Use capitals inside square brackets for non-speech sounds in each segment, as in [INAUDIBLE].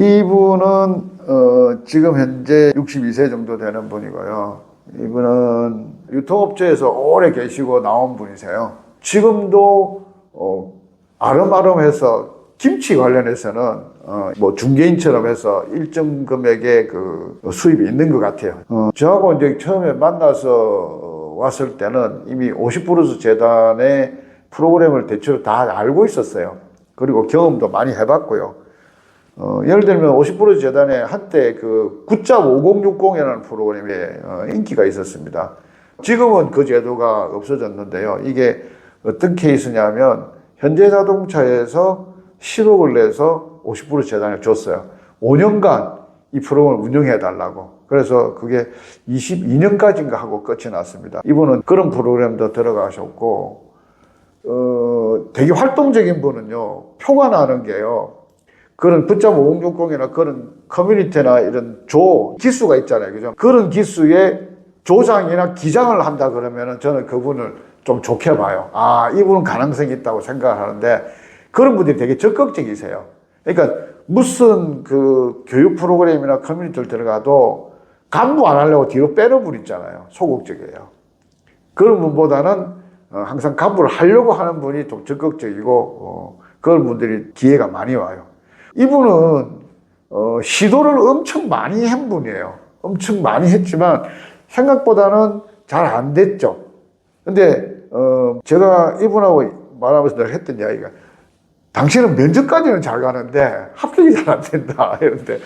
이분은 어, 지금 현재 62세 정도 되는 분이고요. 이분은 유통업체에서 오래 계시고 나온 분이세요. 지금도 어, 아름아름해서 김치 관련해서는 어, 뭐 중개인처럼 해서 일정 금액의 그 수입이 있는 것 같아요. 어, 저하고 이제 처음에 만나서 어, 왔을 때는 이미 50브루스 재단의 프로그램을 대체로 다 알고 있었어요. 그리고 경험도 많이 해봤고요. 어, 예를 들면 50% 재단에 한때 그 9.5060이라는 프로그램에 어, 인기가 있었습니다. 지금은 그 제도가 없어졌는데요. 이게 어떤 케이스냐면 현대 자동차에서 10억을 내서 50% 재단에 줬어요. 5년간 이 프로그램을 운영해 달라고. 그래서 그게 22년까지인가 하고 끝이 났습니다. 이분은 그런 프로그램도 들어가셨고, 어, 되게 활동적인 분은요, 표가 나는 게요, 그런 9.5060이나 그런 커뮤니티나 이런 조, 기수가 있잖아요. 그죠? 그런 기수에 조장이나 기장을 한다 그러면은 저는 그분을 좀 좋게 봐요. 아, 이분은 가능성이 있다고 생각을 하는데 그런 분들이 되게 적극적이세요. 그러니까 무슨 그 교육 프로그램이나 커뮤니티를 들어가도 간부 안 하려고 뒤로 분 있잖아요. 소극적이에요. 그런 분보다는 어, 항상 간부를 하려고 하는 분이 좀 적극적이고 어, 그런 분들이 기회가 많이 와요. 이분은 어, 시도를 엄청 많이 한 분이에요. 엄청 많이 했지만 생각보다는 잘 안 됐죠. 근데 어, 제가 이분하고 말하면서 늘 했던 이야기가 당신은 면접까지는 잘 가는데 합격이 잘 안 된다 [LAUGHS] 이런데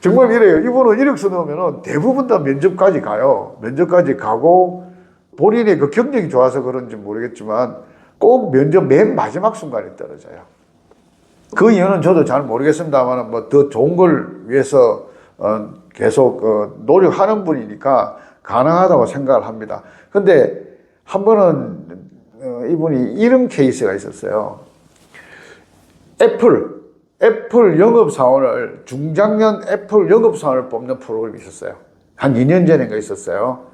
정말 이래요. 이분은 이력서 넣으면 대부분 다 면접까지 가요. 면접까지 가고 본인의 그 경력이 좋아서 그런지 모르겠지만 꼭 면접 맨 마지막 순간에 떨어져요. 그 이유는 저도 잘 모르겠습니다만 뭐 더 좋은 걸 위해서 어, 계속 어, 노력하는 분이니까 가능하다고 생각을 합니다. 근데 한 번은 어, 이분이 이런 케이스가 있었어요. 애플, 애플 영업사원을, 중장년 애플 영업사원을 뽑는 프로그램이 있었어요. 한 2년 전인가 있었어요.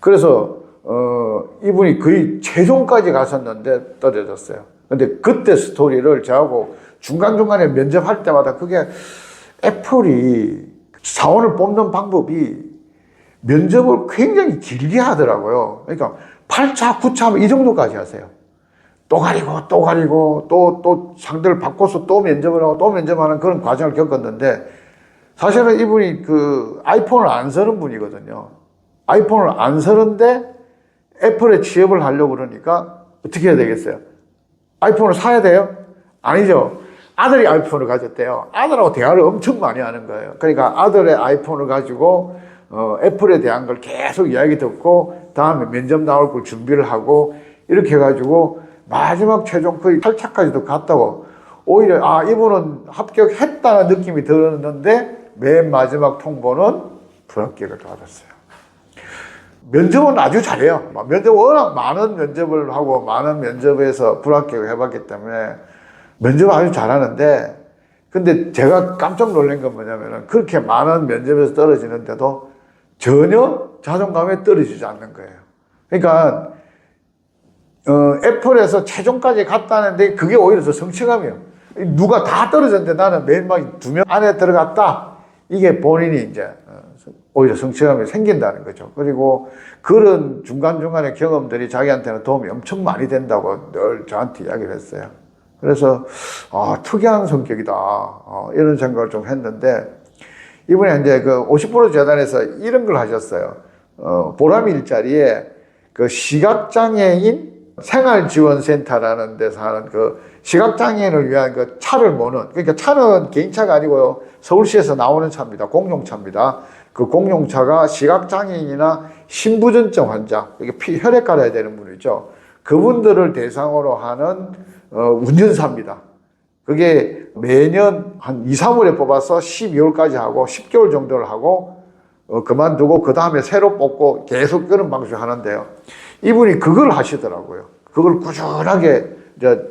그래서, 어, 이분이 거의 최종까지 갔었는데 떨어졌어요. 근데 그때 스토리를 저하고 중간중간에 면접할 때마다 그게 애플이 사원을 뽑는 방법이 면접을 굉장히 길게 하더라고요. 그러니까 8차, 9차 이 정도까지 하세요. 또 가리고 또 가리고 또 또 상대를 바꿔서 또 면접을 하고 또 면접하는 그런 과정을 겪었는데 사실은 이분이 그 아이폰을 안 쓰는 분이거든요. 아이폰을 안 쓰는데 애플에 취업을 하려고 그러니까 어떻게 해야 되겠어요? 아이폰을 사야 돼요? 아니죠. 아들이 아이폰을 가졌대요. 아들하고 대화를 엄청 많이 하는 거예요. 그러니까 아들의 아이폰을 가지고 어, 애플에 대한 걸 계속 이야기 듣고 다음에 면접 나올 걸 준비를 하고 이렇게 해가지고 마지막 최종 거의 8차까지도 갔다고 오히려 아 이분은 합격했다는 느낌이 들었는데 맨 마지막 통보는 불합격을 받았어요. 면접은 아주 잘해요. 면접 워낙 많은 면접을 하고 많은 면접에서 불합격을 해봤기 때문에 면접 아주 잘하는데 근데 제가 깜짝 놀란 건 뭐냐면은 그렇게 많은 면접에서 떨어지는데도 전혀 자존감에 떨어지지 않는 거예요. 그러니까 어, 애플에서 최종까지 갔다는데 그게 오히려 더 성취감이에요. 누가 다 떨어졌는데 나는 맨 마지막 두 명 안에 들어갔다. 이게 본인이 이제 어, 오히려 성취감이 생긴다는 거죠. 그리고 그런 중간중간의 경험들이 자기한테는 도움이 엄청 많이 된다고 늘 저한테 이야기를 했어요. 그래서 아, 특이한 성격이다. 어, 이런 생각을 좀 했는데 이번에 이제 그 50% 재단에서 이런 걸 하셨어요. 어, 보람 일자리에 그 시각장애인 생활지원센터라는 데서 하는 그 시각장애인을 위한 그 차를 모는, 그러니까 차는 개인차가 아니고요. 서울시에서 나오는 차입니다. 공용차입니다. 그 공용차가 시각장애인이나 신부전증 환자, 이게 피, 혈액 갈아야 되는 분이죠. 그분들을 대상으로 하는 어, 운전사입니다. 그게 매년 한 2, 3월에 뽑아서 12월까지 하고 10개월 정도를 하고 어, 그만두고 그 다음에 새로 뽑고 계속 그런 방식을 하는데요. 이분이 그걸 하시더라고요. 그걸 꾸준하게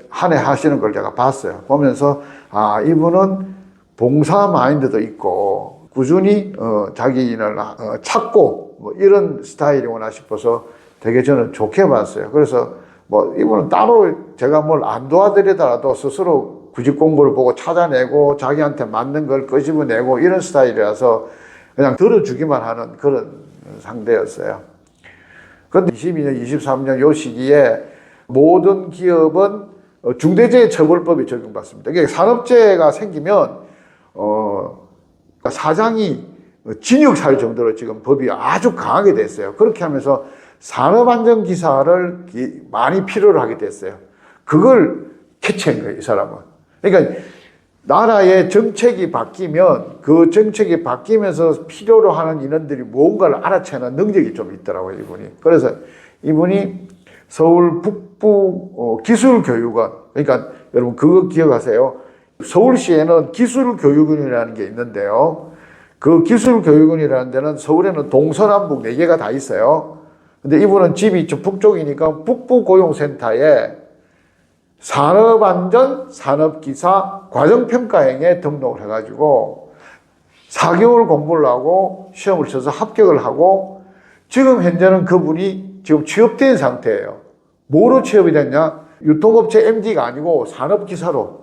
한해 하시는 걸 제가 봤어요. 보면서 아 이분은 봉사 마인드도 있고 꾸준히 어, 자기인을 어, 찾고 뭐 이런 스타일이구나 싶어서 되게 저는 좋게 봤어요. 그래서 뭐 이분은 따로 제가 뭘 안 도와드리더라도 스스로 구직 공고를 보고 찾아내고 자기한테 맞는 걸 끄집어내고 이런 스타일이라서 그냥 들어주기만 하는 그런 상대였어요. 그런데 22년, 23년 요 시기에 모든 기업은 어, 중대재해처벌법이 적용받습니다. 이게 산업재해가 생기면 어, 사장이 징역살 정도로 지금 법이 아주 강하게 됐어요. 그렇게 하면서 산업안전기사를 기- 많이 필요로 하게 됐어요. 그걸 캐치한 거예요, 이 사람은. 그러니까 나라의 정책이 바뀌면 그 정책이 바뀌면서 필요로 하는 인원들이 뭔가를 알아채는 능력이 좀 있더라고요, 이분이. 그래서 이분이 서울 북부 어, 기술교육원, 그러니까 여러분 그거 기억하세요. 서울시에는 기술교육원이라는 게 있는데요. 그 기술교육원이라는 데는 서울에는 동서남북 네 개가 다 있어요. 근데 이분은 집이 저 북쪽이니까 북부고용센터에 산업안전 산업기사 과정평가행에 등록을 해가지고 4개월 공부를 하고 시험을 쳐서 합격을 하고 지금 현재는 그분이 지금 취업된 상태예요. 뭐로 취업이 됐냐? 유통업체 MD가 아니고 산업기사로.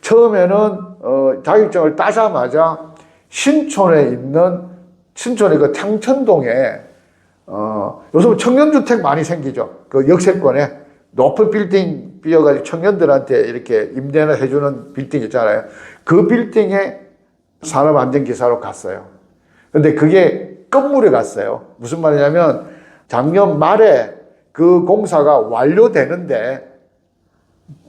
처음에는 어, 자격증을 따자마자 신촌에 있는 신촌의 그 탕천동에 어, 요즘 청년주택 많이 생기죠. 그 역세권에 높은 빌딩 비어가지고 청년들한테 이렇게 임대나 해주는 빌딩 있잖아요. 그 빌딩에 산업안전기사로 갔어요. 근데 그게 끝물에 갔어요. 무슨 말이냐면 작년 말에 그 공사가 완료되는데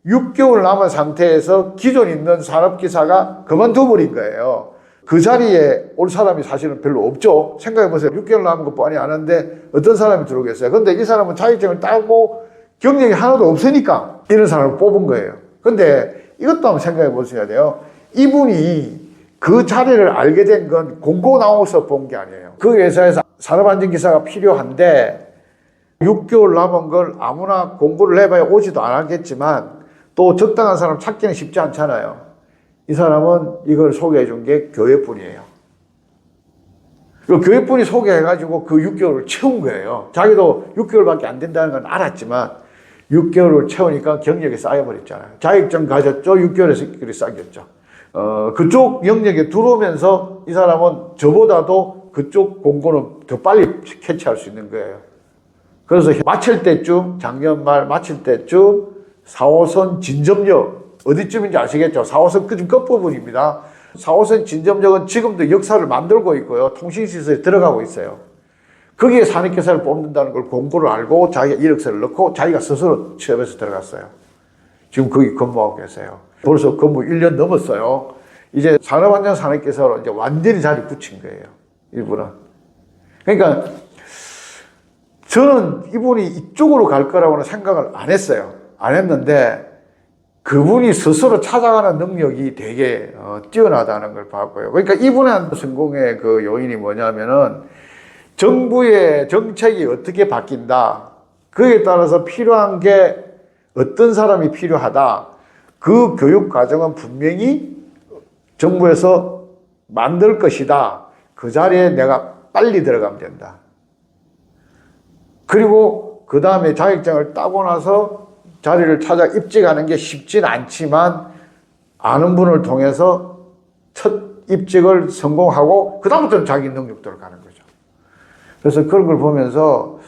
6개월 남은 상태에서 기존 있는 산업기사가 그만둬버린 거예요. 그 자리에 올 사람이 사실은 별로 없죠. 생각해보세요. 6개월 남은 거 뻔히 아는데 어떤 사람이 들어오겠어요. 근데 이 사람은 자격증을 따고 경력이 하나도 없으니까 이런 사람을 뽑은 거예요. 근데 이것도 한번 생각해 보셔야 돼요. 이분이 그 자리를 알게 된 건 공고 나와서 본 게 아니에요. 그 회사에서 산업안전기사가 필요한데 6개월 남은 걸 아무나 공고를 해봐야 오지도 않았겠지만 또 적당한 사람 찾기는 쉽지 않잖아요. 이 사람은 이걸 소개해 준 게 교회뿐이에요. 그 교회분이 소개해가지고 그 6개월을 채운 거예요. 자기도 6개월밖에 안 된다는 건 알았지만 6개월을 채우니까 경력이 쌓여버렸잖아요. 자격증 가졌죠? 6개월에서 그리 쌓였죠. 어, 그쪽 영역에 들어오면서 이 사람은 저보다도 그쪽 공고는 더 빨리 캐치할 수 있는 거예요. 그래서 마칠 때쯤, 작년 말 마칠 때쯤 4호선 진점역, 어디쯤인지 아시겠죠? 4호선 끝 끝부분입니다. 4호선 진점역은 지금도 역사를 만들고 있고요. 통신시설에 들어가고 있어요. 거기에 산업기사를 뽑는다는 걸 공고를 알고 자기가 이력서를 넣고 자기가 스스로 취업해서 들어갔어요. 지금 거기 근무하고 계세요. 벌써 근무 1년 넘었어요. 이제 산업안전 산업기사로 이제 완전히 자리 붙인 거예요. 이분은. 그러니까 저는 이분이 이쪽으로 갈 거라고는 생각을 안 했어요. 안 했는데 그분이 스스로 찾아가는 능력이 되게 어, 뛰어나다는 걸 봤고요. 그러니까 이분의 성공의 그 요인이 뭐냐면은 정부의 정책이 어떻게 바뀐다. 그에 따라서 필요한 게 어떤 사람이 필요하다. 그 교육 과정은 분명히 정부에서 만들 것이다. 그 자리에 내가 빨리 들어가면 된다. 그리고 그 다음에 자격증을 따고 나서 자리를 찾아 입직하는 게 쉽진 않지만 아는 분을 통해서 첫 입직을 성공하고 그 다음부터는 자기 능력대로 가는 거죠. 그래서 그런 걸 보면서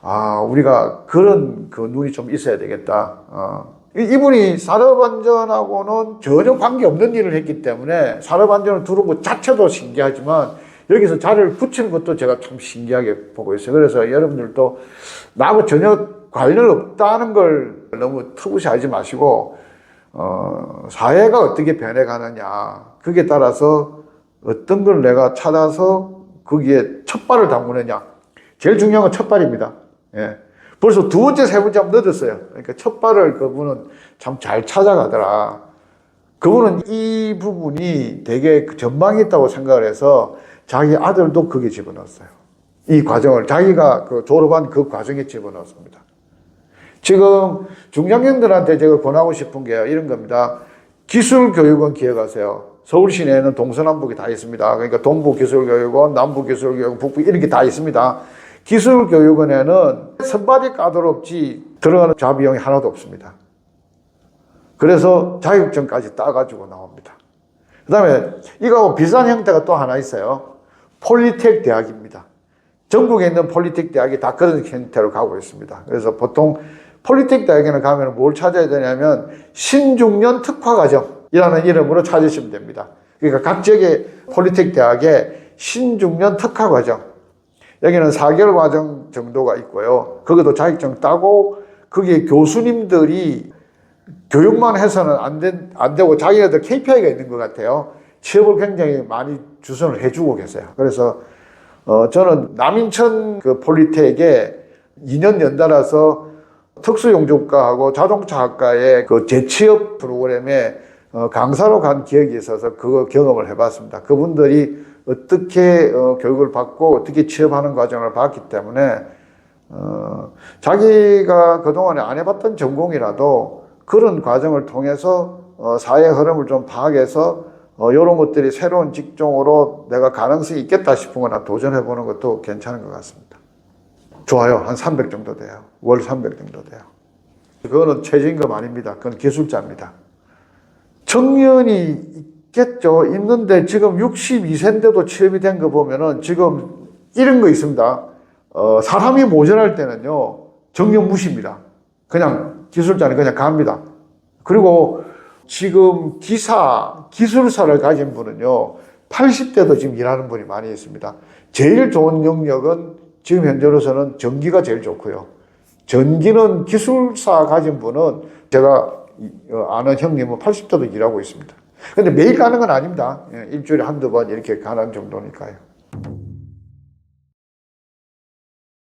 아 우리가 그런 그 눈이 좀 있어야 되겠다. 어. 이- 이분이 산업안전하고는 전혀 관계없는 일을 했기 때문에 산업안전을 들어온 것 자체도 신기하지만 여기서 자리를 붙이는 것도 제가 참 신기하게 보고 있어요. 그래서 여러분들도 나하고 전혀 관련 없다는 걸 너무 터부시하지 마시고 어, 사회가 어떻게 변해가느냐 그게 따라서 어떤 걸 내가 찾아서 거기에 첫 발을 담그느냐 제일 중요한 건 첫 발입니다. 예. 벌써 두 번째, 세 번째 하면 늦었어요. 그러니까 첫 발을 그분은 참 잘 찾아가더라. 그분은 이 부분이 되게 그 전망이 있다고 생각을 해서 자기 아들도 거기에 집어넣었어요. 이 과정을 자기가 그 졸업한 그 과정에 집어넣었습니다. 지금 중장년들한테 제가 권하고 싶은 게 이런 겁니다. 기술 교육원 기억하세요. 서울 시내에는 동서남북이 다 있습니다. 그러니까 동부 기술교육원, 남부 기술교육원, 북부 이런 게다 있습니다. 기술교육원에는 선발이 까다롭지 들어가는 자비용이 하나도 없습니다. 그래서 자격증까지 따가지고 나옵니다. 그 다음에 이거하고 비슷한 형태가 또 하나 있어요. 폴리텍 대학입니다. 전국에 있는 폴리텍 대학이 다 그런 형태로 가고 있습니다. 그래서 보통 폴리텍 대학에는 가면 뭘 찾아야 되냐면 신중년 특화 과정 이라는 이름으로 찾으시면 됩니다. 그러니까 각 지역의 폴리텍 대학에 신중년 특화 과정 여기는 4개월 과정 정도가 있고요. 거기도 자격증 따고 거기에 교수님들이 교육만 해서는 안, 된, 안 되고 자기네들 KPI가 있는 것 같아요. 취업을 굉장히 많이 주선을 해주고 계세요. 그래서 어, 저는 남인천 그 폴리텍에 2년 연달아서 특수용접과하고 자동차학과의 그 재취업 프로그램에 어, 강사로 간 기억이 있어서 그거 경험을 해봤습니다. 그분들이 어떻게 어, 교육을 받고 어떻게 취업하는 과정을 봤기 때문에 어, 자기가 그동안에 안 해봤던 전공이라도 그런 과정을 통해서 어, 사회 흐름을 좀 파악해서 어, 이런 것들이 새로운 직종으로 내가 가능성이 있겠다 싶은 거나 도전해 보는 것도 괜찮은 것 같습니다. 좋아요. 한 300 정도 돼요. 월 300 정도 돼요. 그거는 최저임금 아닙니다. 그건 기술자입니다. 청년이 있겠죠. 있는데 지금 62세인데도 취업이 된 거 보면은 지금 이런 거 있습니다. 어, 사람이 모자랄 때는요, 정년 무시입니다. 그냥 기술자는 그냥 갑니다. 그리고 지금 기사, 기술사를 가진 분은요, 80대도 지금 일하는 분이 많이 있습니다. 제일 좋은 영역은 지금 현재로서는 전기가 제일 좋고요. 전기는 기술사 가진 분은 제가 어, 아는 형님은 80대도 일하고 있습니다. 근데 매일 가는 건 아닙니다. 예, 일주일에 한두 번 이렇게 가는 정도니까요.